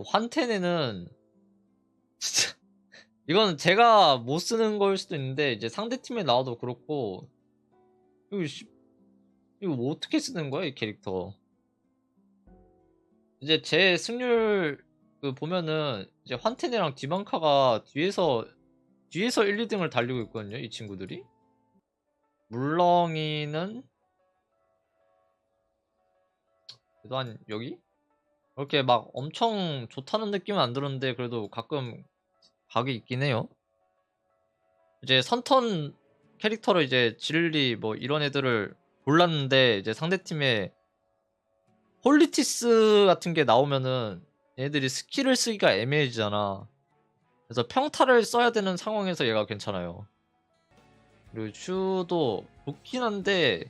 그 환텐에는 진짜 이건 제가 못 쓰는 거일 수도 있는데 이제 상대 팀에 나와도 그렇고 이거 씨- 이거 뭐 어떻게 쓰는 거야 이 캐릭터? 이제 제 승률 그 보면은 이제 환텐이랑 디만카가 뒤에서 뒤에서 1, 2등을 달리고 있거든요 이 친구들이. 물렁이는 그래도 한 여기? 그렇게 막 엄청 좋다는 느낌은 안 들었는데 그래도 가끔 각이 있긴 해요. 이제 선턴 캐릭터로 이제 질리 뭐 이런 애들을 골랐는데 이제 상대팀에 홀리티스 같은 게 나오면은 얘들이 스킬을 쓰기가 애매해지잖아. 그래서 평타를 써야 되는 상황에서 얘가 괜찮아요. 그리고 슈도 좋긴 한데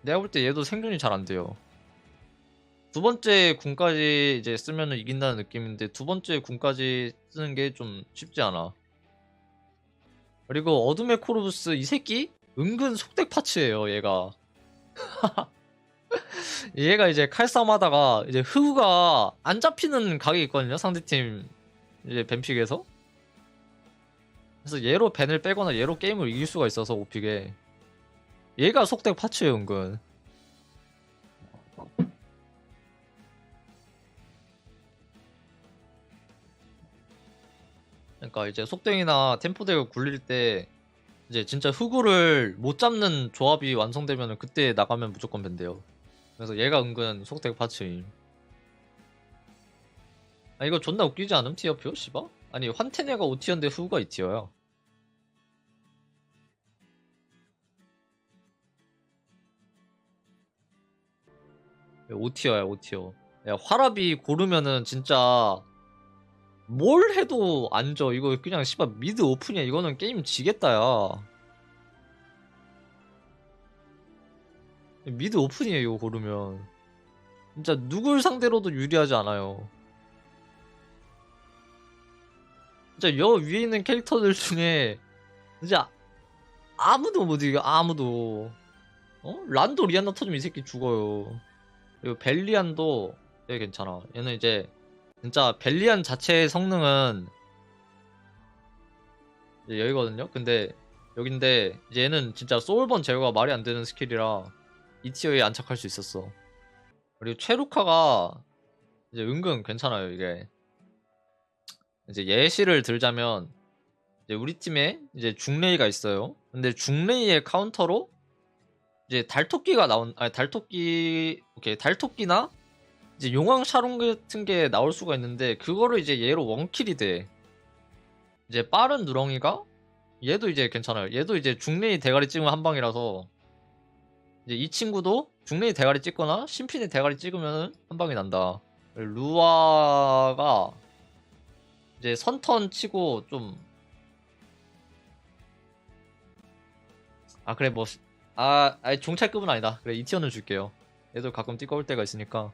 내가 볼 때 얘도 생존이 잘 안 돼요. 두 번째 궁까지 이제 쓰면은 이긴다는 느낌인데 두 번째 궁까지 쓰는 게 좀 쉽지 않아. 그리고 어둠의 코르부스 이 새끼 은근 속덱 파츠예요 얘가. 얘가 이제 칼싸움 하다가 이제 흑우가 안 잡히는 각이 있거든요 상대팀 이제 뱀픽에서 그래서 얘로 벤을 빼거나 얘로 게임을 이길 수가 있어서 오픽에 얘가 속덱 파츠예요 은근 그러니까 이제 속덱이나 템포덱을 굴릴 때 이제 진짜 흑우를 못 잡는 조합이 완성되면 그때 나가면 무조건 벤돼요. 그래서 얘가 은근 속덱 파츠임. 아 이거 존나 웃기지 않음? 티어표? 씨바? 아니 환테네가 5티어인데 후가 2티어야 네, 5티어야 5티어. 야 화랍이 고르면은 진짜 뭘 해도 안 져 이거 그냥 씨발 미드 오픈이야. 이거는 게임 지겠다 야. 미드 오픈이에요 이거 고르면. 진짜 누굴 상대로도 유리하지 않아요. 진짜 여 위에 있는 캐릭터들 중에 진짜 아무도 못 이겨 아무도. 어? 란도 리안나 터지면 이 새끼 죽어요. 그리고 벨리안도 되게 괜찮아. 얘는 이제 진짜 벨리안 자체의 성능은 이제 여기거든요? 근데 여긴데 얘는 진짜 소울번 제어가 말이 안 되는 스킬이라 이 티어에 안착할 수 있었어. 그리고 최루카가 이제 은근 괜찮아요 이게. 이제 예시를 들자면 이제 우리 팀에 이제 중레이가 있어요. 근데 중레이의 카운터로 이제 달토끼가 나온 아니 달토끼 오케이 달토끼나 이제 용왕 샤론 같은 게 나올 수가 있는데 그거를 이제 얘로 원킬이 돼. 이제 빠른 누렁이가 얘도 이제 괜찮아요. 얘도 이제 중레이 대가리 찍으면 한 방이라서 이제 이 친구도 중레이 대가리 찍거나 신핀의 대가리 찍으면 한 방이 난다. 루아가 이제 선턴 치고 좀 아 그래 뭐 아 아니 종찰급은 아니다 그래 2티어는 줄게요 얘도 가끔 띠꺼울 때가 있으니까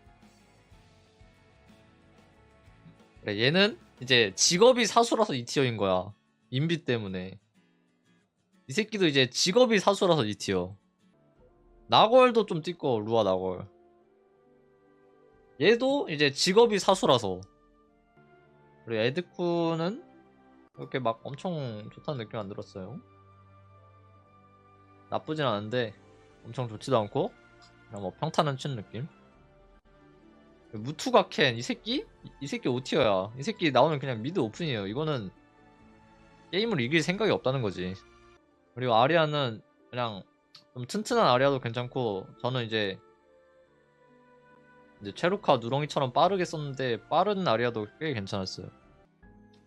그래 얘는 이제 직업이 사수라서 2티어인 거야. 인비 때문에. 이 새끼도 이제 직업이 사수라서 2티어. 나걸도 좀 띠꺼 루아 나걸. 얘도 이제 직업이 사수라서. 그리고 에드쿠는 이렇게 막 엄청 좋다는 느낌 안 들었어요. 나쁘진 않은데 엄청 좋지도 않고 그냥 뭐 평타는 치는 느낌. 무투가 캔 이 새끼? 이, 이 새끼 오티어야. 이 새끼 나오면 그냥 미드 오픈이에요. 이거는 게임을 이길 생각이 없다는 거지. 그리고 아리아는 그냥 좀 튼튼한 아리아도 괜찮고 저는 이제 이제 체루카 누렁이처럼 빠르게 썼는데 빠른 아리아도 꽤 괜찮았어요.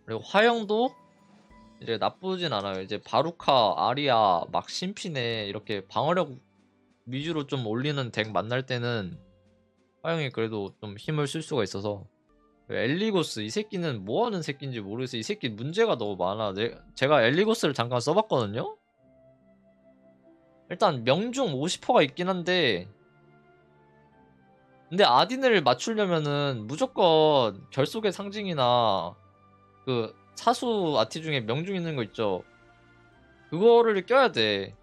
그리고 화영도 이제 나쁘진 않아요. 이제 바루카, 아리아, 막 신피네 이렇게 방어력 위주로 좀 올리는 덱 만날 때는 화영이 그래도 좀 힘을 쓸 수가 있어서 엘리고스 이 새끼는 뭐 하는 새끼인지 모르겠어요. 이 새끼 문제가 너무 많아. 내, 제가 엘리고스를 잠깐 써봤거든요. 일단 명중 50%가 있긴 한데 근데 아딘을 맞추려면은 무조건 결속의 상징이나 그 사수 아티 중에 명중 있는 거 있죠. 그거를 껴야 돼.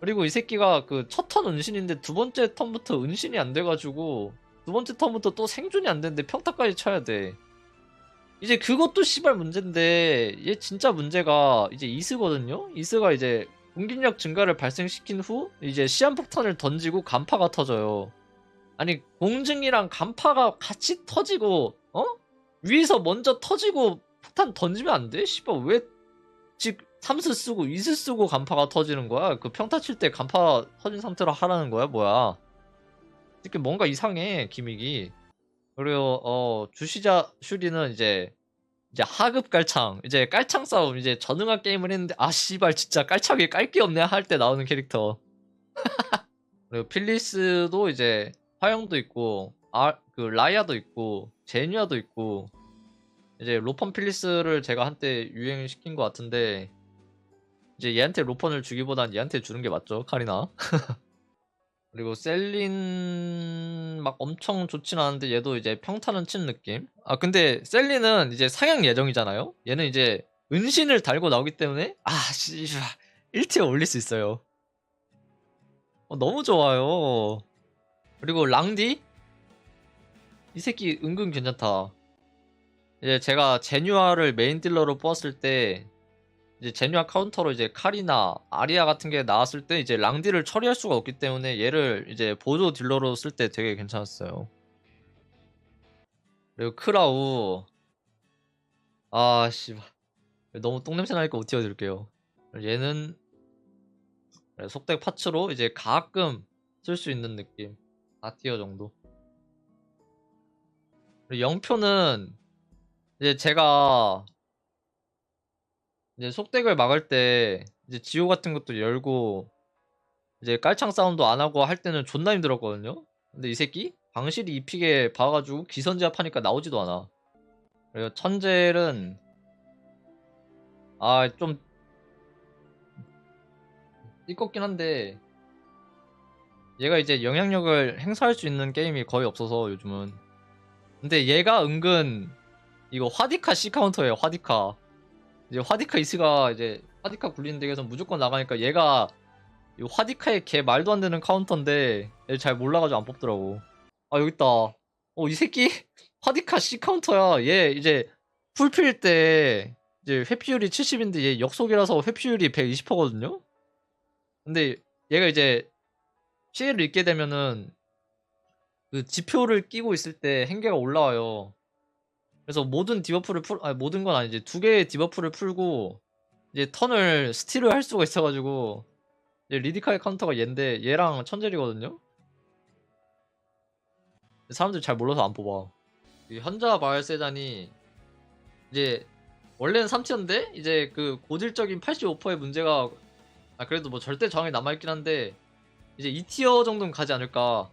그리고 이 새끼가 그 첫 턴 은신인데 두 번째 턴부터 은신이 안 돼가지고 두두 번째 턴부터 또 생존이 안 되는데 평타까지 쳐야 돼. 이제 그것도 씨발 문제인데 얘 진짜 문제가 이제 이스거든요. 이스가 이제 공격력 증가를 발생시킨 후 이제 시한폭탄을 던지고 간파가 터져요. 아니 공증이랑 간파가 같이 터지고 어 위에서 먼저 터지고 폭탄 던지면 안 돼? 씨발 왜 즉 삼스 쓰고 이스 쓰고 간파가 터지는 거야? 그 평타 칠 때 간파 터진 상태로 하라는 거야 뭐야? 이렇게 뭔가 이상해 기믹이. 그리고 어 주시자 슈리는 이제 이제 하급 깔창 이제 깔창 싸움 이제 전응한 게임을 했는데 아 씨발 진짜 깔창이 깔 게 없네 할 때 나오는 캐릭터. 그리고 필리스도 이제 화영도 있고 아 그 라이아도 있고 제니아도 있고 이제 로펀 필리스를 제가 한때 유행시킨 것 같은데 이제 얘한테 로펀을 주기보단 얘한테 주는 게 맞죠 카리나? 그리고 셀린 막 엄청 좋진 않은데 얘도 이제 평타는 친 느낌? 아 근데 셀린은 이제 상향 예정이잖아요? 얘는 이제 은신을 달고 나오기 때문에? 아 씨발. 1티어 올릴 수 있어요. 어, 너무 좋아요. 그리고 랑디? 이 새끼 은근 괜찮다. 이제 제가 제뉴아를 메인 딜러로 뽑았을 때 이제 제뉴아 카운터로 이제 카리나, 아리아 같은 게 나왔을 때 이제 랑디를 처리할 수가 없기 때문에 얘를 이제 보조 딜러로 쓸 때 되게 괜찮았어요. 그리고 크라우 아 씨발 너무 똥냄새 나니까 못 띄워드릴게요. 얘는 속덱 파츠로 이제 가끔 쓸 수 있는 느낌 4티어 정도. 영표는 이제 제가 이제 속덱을 막을 때 이제 지호 같은 것도 열고 이제 깔창 싸움도 안 하고 할 때는 존나 힘들었거든요. 근데 이 새끼 방실이 입히게 봐가지고 기선제압 하니까 나오지도 않아. 그리고 천젤은 아 좀 띠껍긴 한데 얘가 이제 영향력을 행사할 수 있는 게임이 거의 없어서 요즘은 근데 얘가 은근 이거 화디카 C 카운터예요 화디카 이제 화디카 이스가 이제 화디카 굴리는 덱에서 무조건 나가니까 얘가 이 화디카의 개 말도 안 되는 카운터인데 얘 잘 몰라가지고 안 뽑더라고. 아 여기 있다. 어 이 새끼? 화디카 C 카운터야. 얘 이제 풀필 때 이제 회피율이 70인데 얘 역속이라서 회피율이 120%거든요? 근데 얘가 이제 피해를 입게 되면은 그 지표를 끼고 있을 때 행계가 올라와요 그래서 모든 디버프를 풀, 아니 모든 건 아니지 두 개의 디버프를 풀고 이제 턴을 스틸을 할 수가 있어가지고 이제 리디카의 카운터가 얘인데 얘랑 천젤이거든요. 사람들 잘 몰라서 안 뽑아. 이 현자 바알세단이 이제 원래는 3티어인데 이제 그 고질적인 85%의 문제가 아 그래도 뭐 절대 저항이 남아있긴 한데 이제 2티어 정도는 가지 않을까.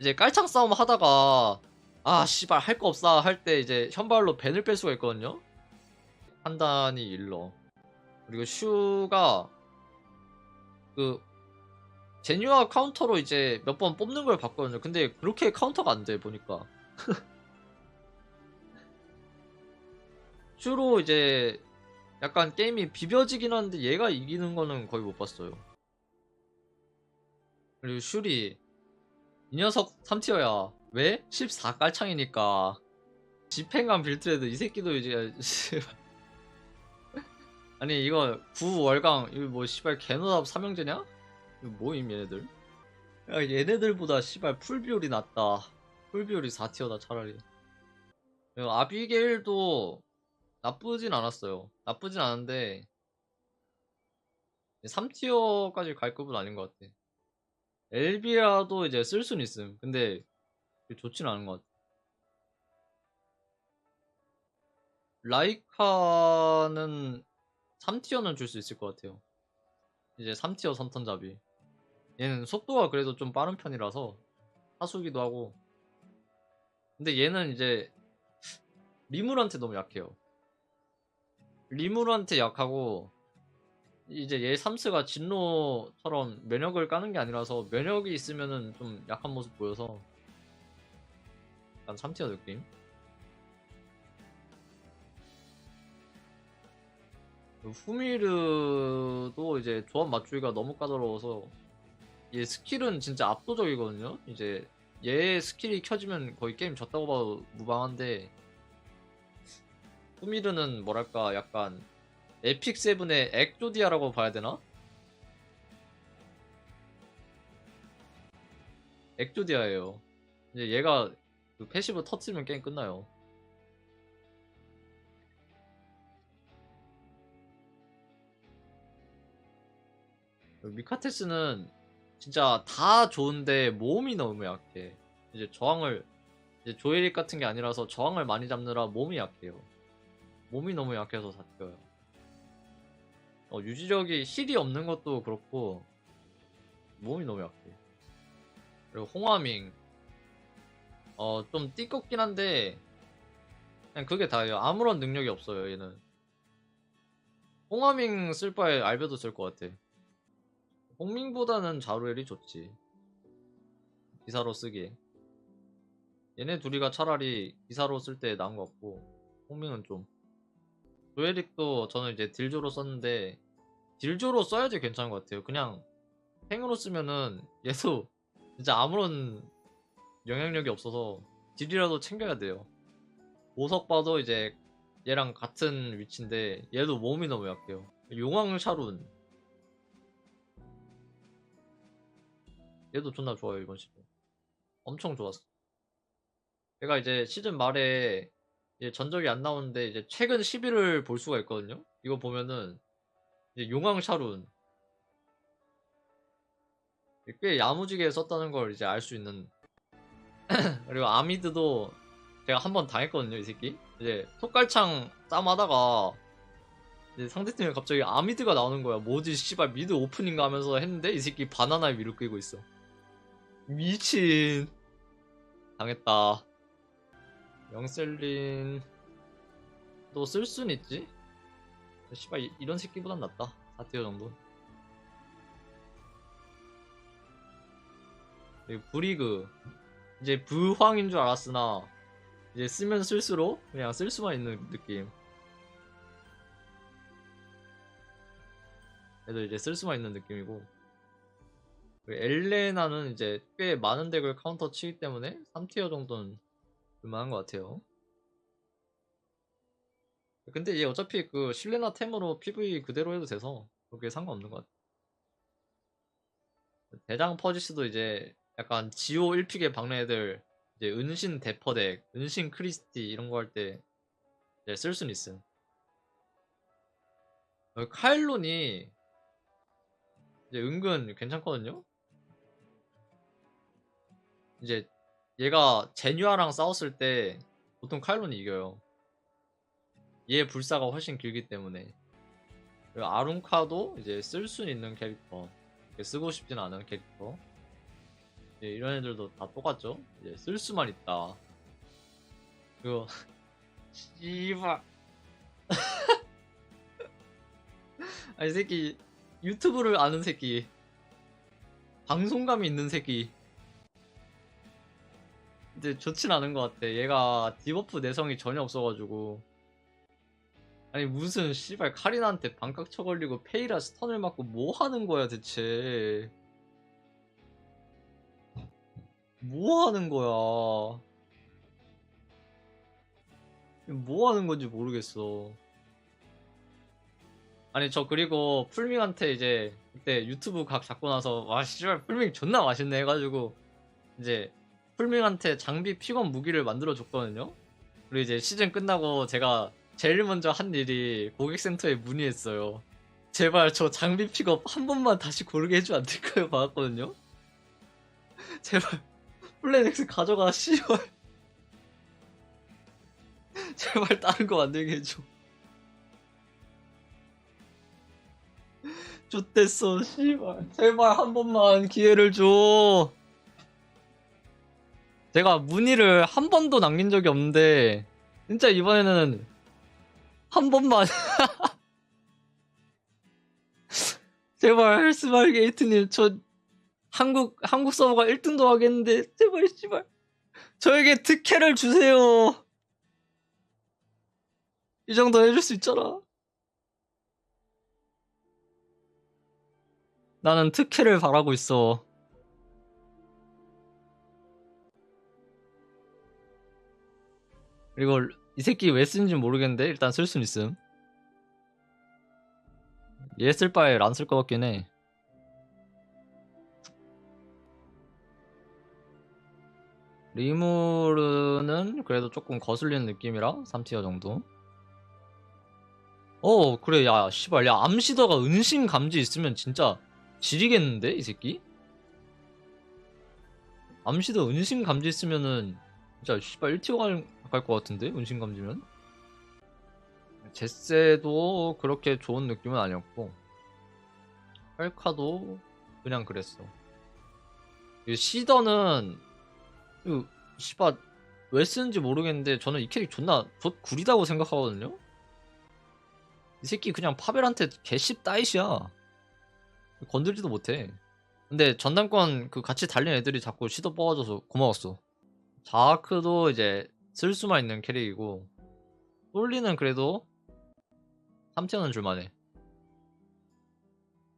이제 깔창 싸움 하다가 아 씨발 할 거 없어. 할 때 이제 현발로 벤을 뺄 수가 있거든요? 판단이 일러. 그리고 슈가 그 제뉴아 카운터로 이제 몇 번 뽑는 걸 봤거든요. 근데 그렇게 카운터가 안 돼 보니까. 슈로 이제 약간 게임이 비벼지긴 하는데 얘가 이기는 거는 거의 못 봤어요. 그리고 슈리 이 녀석 3티어야 왜? 14 깔창이니까. 집행관 빌트레드 이 새끼도 이제 아니 이거 9월강 이거 뭐 씨발 개노답 삼형제냐? 이거 뭐임 얘네들? 야 얘네들보다 씨발 풀비율이 낫다. 풀비율이 4티어다 차라리. 아비게일도 나쁘진 않았어요. 나쁘진 않은데 3티어까지 갈 급은 아닌 것 같아. 엘비라도 이제 쓸 수는 있음. 근데 좋지는 않은 것 같아. 라이카는 3티어는 줄 수 있을 것 같아요. 이제 3티어 선턴잡이. 얘는 속도가 그래도 좀 빠른 편이라서 하수기도 하고. 근데 얘는 이제 리물한테 너무 약해요. 리물한테 약하고 이제 얘 삼스가 진로처럼 면역을 까는 게 아니라서 면역이 있으면은 좀 약한 모습 보여서 약간 3티어 느낌? 후미르도 이제 조합 맞추기가 너무 까다로워서 얘 스킬은 진짜 압도적이거든요? 이제 얘 스킬이 켜지면 거의 게임 졌다고 봐도 무방한데 꾸미르는 뭐랄까 약간 에픽 세븐의 엑조디아라고 봐야 되나? 엑조디아예요. 이제 얘가 그 패시브 터트리면 게임 끝나요. 미카테스는 진짜 다 좋은데 몸이 너무 약해. 이제 저항을 이제 조에릭 같은 게 아니라서 저항을 많이 잡느라 몸이 약해요. 몸이 너무 약해서 다쳐요. 어, 유지력이 힐이 없는 것도 그렇고 몸이 너무 약해. 그리고 홍화밍 어 좀 띠껍긴 한데 그냥 그게 다예요. 아무런 능력이 없어요 얘는. 홍화밍 쓸 바에 알베도 쓸 것 같아. 홍밍보다는 자루엘이 좋지. 기사로 쓰기에. 얘네 둘이가 차라리 기사로 쓸 때 나은 것 같고 홍밍은 좀 조에릭도 저는 이제 딜조로 썼는데 딜조로 써야지 괜찮은 것 같아요. 그냥 탱으로 쓰면은 얘도 진짜 아무런 영향력이 없어서 딜이라도 챙겨야 돼요. 보석 봐도 이제 얘랑 같은 위치인데 얘도 몸이 너무 약해요. 용왕 샤룬 얘도 존나 좋아요 이번 시즌. 엄청 좋았어. 제가 이제 시즌 말에 이제 전적이 안 나오는데 이제 최근 10일을 볼 수가 있거든요. 이거 보면은 이제 용왕 샤룬 꽤 야무지게 썼다는 걸 이제 알 수 있는 그리고 아미드도 제가 한 번 당했거든요 이 새끼. 이제 톡갈창 짬하다가 이제 상대팀에 갑자기 아미드가 나오는 거야. 뭐지 씨발 미드 오픈인가 하면서 했는데 이 새끼 바나나에 위로 끌고 있어. 미친. 당했다. 영셀린. 너쓸순 있지? 씨발 이- 이런 새끼보단 낫다. 4티어 정도. 그리고 브리그 이제 부황인 줄 알았으나 이제 쓰면 쓸수록 그냥 쓸 수만 있는 느낌. 그래도 이제 쓸 수만 있는 느낌이고. 엘레나는 이제 꽤 많은 덱을 카운터 치기 때문에 3티어 정도는 볼만한 것 같아요. 근데 얘 어차피 그 실레나 템으로 PV 그대로 해도 돼서 그게 상관없는 것 같아. 대장 퍼지스도 이제 약간 지오 1픽에 박는 애들 이제 은신 대퍼덱, 은신 크리스티 이런 거 할 때 쓸 수는 있음. 어, 카일론이 이제 은근 괜찮거든요. 이제 얘가 제뉴아랑 싸웠을 때 보통 카일론이 이겨요. 얘 불사가 훨씬 길기 때문에. 아룬카도 이제 쓸 수 있는 캐릭터. 쓰고 싶진 않은 캐릭터. 예, 이런 애들도 다 똑같죠? 이제 쓸 수만 있다. 그거 씨발. 아이 새끼 유튜브를 아는 새끼. 방송감이 있는 새끼. 근데 좋진 않은 것 같아. 얘가 디버프 내성이 전혀 없어가지고. 아니 무슨 씨발 카리나한테 반각 쳐걸리고 페이라 스턴을 맞고 뭐 하는 거야 대체. 뭐 하는 거야? 뭐 하는 건지 모르겠어. 아니 저 그리고 풀밍한테 이제 그때 유튜브 각 잡고 나서 와 씨발 풀밍 존나 맛있네 해가지고 이제 풀밍한테 장비 픽업 무기를 만들어 줬거든요. 그리고 이제 시즌 끝나고 제가 제일 먼저 한 일이 고객센터에 문의했어요. 제발 저 장비 픽업 한 번만 다시 고르게 해주면 안 될까요? 받았거든요. 제발 플래넥스 가져가 씨발. 제발 다른 거 만들게 해줘. 좋댔어 씨발. 제발 한 번만 기회를 줘. 제가 문의를 한 번도 남긴 적이 없는데 진짜 이번에는 한 번만. 제발 스마일 게이트님 저 한국 한국 서버가 1등도 하겠는데 제발 씨발 저에게 특혜를 주세요. 이 정도 해줄 수 있잖아. 나는 특혜를 바라고 있어. 그리고 이 새끼 왜 쓰는지 모르겠는데 일단 쓸 순 있음. 얘 쓸 바에 란쓸것 같긴 해. 리무르는 그래도 조금 거슬리는 느낌이라 3티어 정도. 어 그래 야 씨발 야 암시더가 은신 감지 있으면 진짜 지리겠는데 이 새끼? 암시더 은신 감지 있으면은 진짜 씨발 1티어 갈것 같은데 은신 감지면? 제세도 그렇게 좋은 느낌은 아니었고 헬카도 그냥 그랬어. 이 시더는 그 씨발 왜 쓰는지 모르겠는데 저는 이 캐릭 존나 좆 구리다고 생각하거든요. 이 새끼 그냥 파벨한테 개씹 따이시야. 건들지도 못해. 근데 전담권 그 같이 달린 애들이 자꾸 시도 뽑아줘서 고마웠어. 자크도 이제 쓸 수만 있는 캐릭이고 솔리는 그래도 3티어는 줄만해.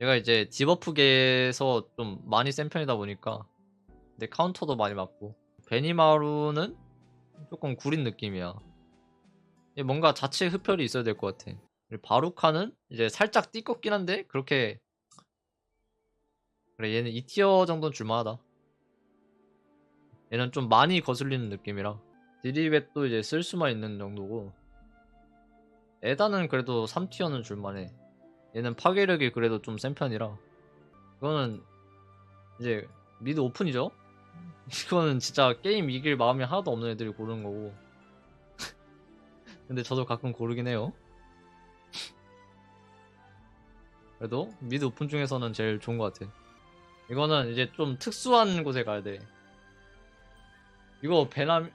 얘가 이제 디버프계에서 좀 많이 센 편이다 보니까 근데 카운터도 많이 맞고 베니마루는 조금 구린 느낌이야. 얘 뭔가 자체 흡혈이 있어야 될 것 같아. 바루카는 이제 살짝 띠껍긴 한데 그렇게 그래 얘는 2티어 정도는 줄만하다. 얘는 좀 많이 거슬리는 느낌이라 디리벳도 이제 쓸 수만 있는 정도고 에다는 그래도 3티어는 줄만해. 얘는 파괴력이 그래도 좀 센 편이라 이거는 이제 미드 오픈이죠. 이거는 진짜 게임 이길 마음이 하나도 없는 애들이 고르는 거고 근데 저도 가끔 고르긴 해요. 그래도 미드 오픈 중에서는 제일 좋은 것 같아. 이거는 이제 좀 특수한 곳에 가야 돼. 이거 밴함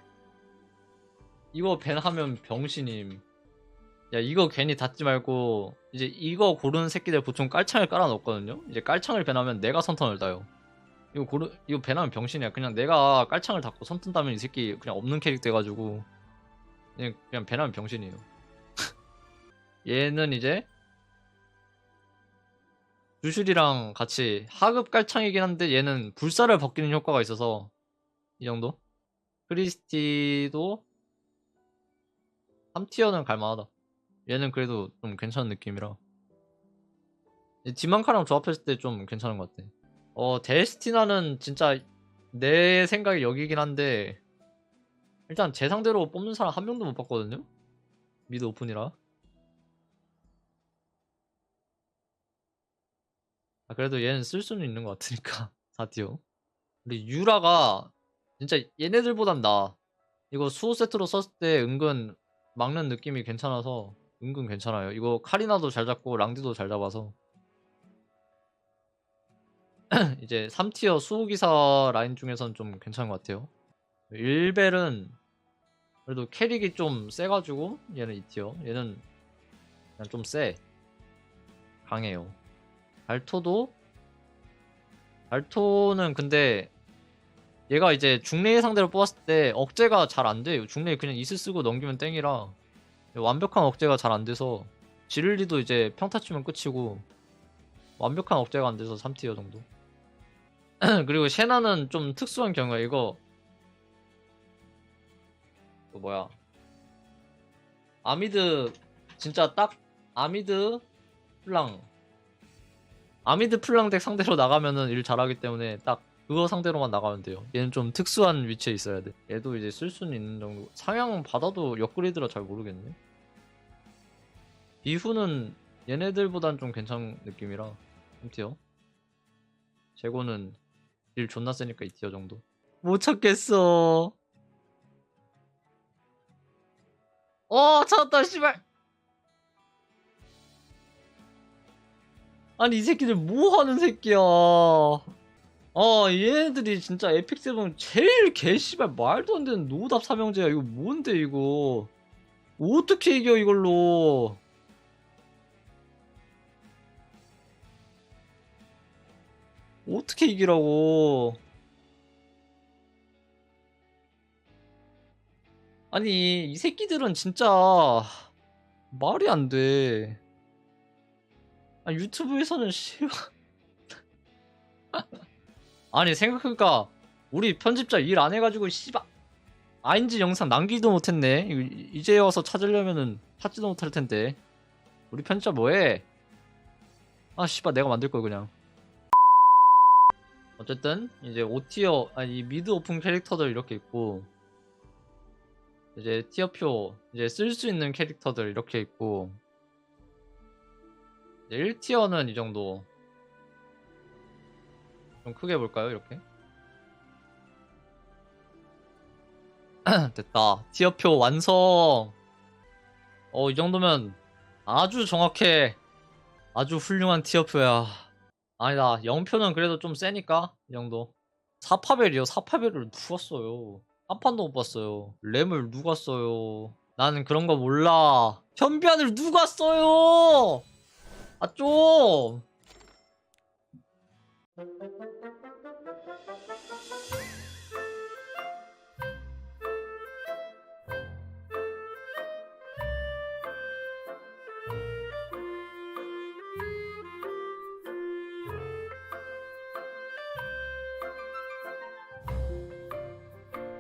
이거 밴하면 병신임. 야 이거 괜히 닫지 말고 이제 이거 고르는 새끼들 보통 깔창을 깔아 놓거든요. 이제 깔창을 밴하면 내가 선턴을 따요. 이거 고르 이거 밴하면 병신이야. 그냥 내가 깔창을 닫고 선턴 따면 이 새끼 그냥 없는 캐릭 돼가지고 그냥 그냥 밴하면 병신이에요. 얘는 이제 주술이랑 같이 하급 깔창이긴 한데 얘는 불사를 벗기는 효과가 있어서 이 정도? 크리스티도 3티어는 갈만하다. 얘는 그래도 좀 괜찮은 느낌이라 디만카랑 조합했을 때 좀 괜찮은 것 같아. 어 데스티나는 진짜 내 생각에 여기긴 한데 일단 제 상대로 뽑는 사람 한 명도 못 봤거든요. 미드 오픈이라. 아, 그래도 얘는 쓸 수는 있는 것 같으니까 4티어 우리 유라가 진짜 얘네들보단 나 이거 수호 세트로 썼을 때 은근 막는 느낌이 괜찮아서 은근 괜찮아요 이거 카리나도 잘 잡고 랑디도 잘 잡아서 이제 3티어 수호기사 라인 중에선 좀 괜찮은 것 같아요. 1벨은 그래도 캐릭이 좀 세가지고 얘는 2티어. 얘는 그냥 좀 세 강해요. 발토도? 발토는 근데 얘가 이제 중레이 상대로 뽑았을 때 억제가 잘 안 돼요. 중레이 그냥 이슬 쓰고 넘기면 땡이라 완벽한 억제가 잘 안 돼서 지를리도 이제 평타 치면 끝이고 완벽한 억제가 안 돼서 3티어 정도. 그리고 셰나는 좀 특수한 경우야. 이거 그 뭐야 아미드 진짜 딱 아미드 플랑 아미드 플랑 덱 상대로 나가면은 일 잘하기 때문에 딱 그거 상대로만 나가면 돼요. 얘는 좀 특수한 위치에 있어야 돼. 얘도 이제 쓸 수는 있는 정도. 상향 받아도 역그레이드라 잘 모르겠네. 비후는 얘네들보단 좀 괜찮은 느낌이라 3티어. 재고는 딜 존나 세니까 2티어 정도. 못 찾겠어. 어 찾았다 씨발. 아니 이 새끼들 뭐 하는 새끼야 아 얘네들이 진짜 에픽 세븐 제일 개씨발 말도 안 되는 노답 삼형제야 이거 뭔데 이거 어떻게 이겨 이걸로 어떻게 이기라고 아니 이 새끼들은 진짜 말이 안 돼 아, 유튜브에서는 씨 아니 생각해보니까 우리 편집자 일 안 해가지고 씨발 아인지 영상 남기도 못했네. 이제 와서 찾으려면은 찾지도 못할 텐데. 우리 편집자 뭐해? 아 씨발 내가 만들 걸 그냥. 어쨌든 이제 5티어 아니 미드 오픈 캐릭터들 이렇게 있고 이제 티어표 이제 쓸 수 있는 캐릭터들 이렇게 있고 이제 1티어는 이 정도. 좀 크게 볼까요 이렇게? 됐다. 티어표 완성! 어 이 정도면 아주 정확해. 아주 훌륭한 티어표야 아니다. 0표는 그래도 좀 세니까 이 정도. 4파벨이요. 4파벨을 누가 써요? 한 판도 못 봤어요. 램을 누가 써요? 나는 그런 거 몰라. 현비안을 누가 써요? 아 좀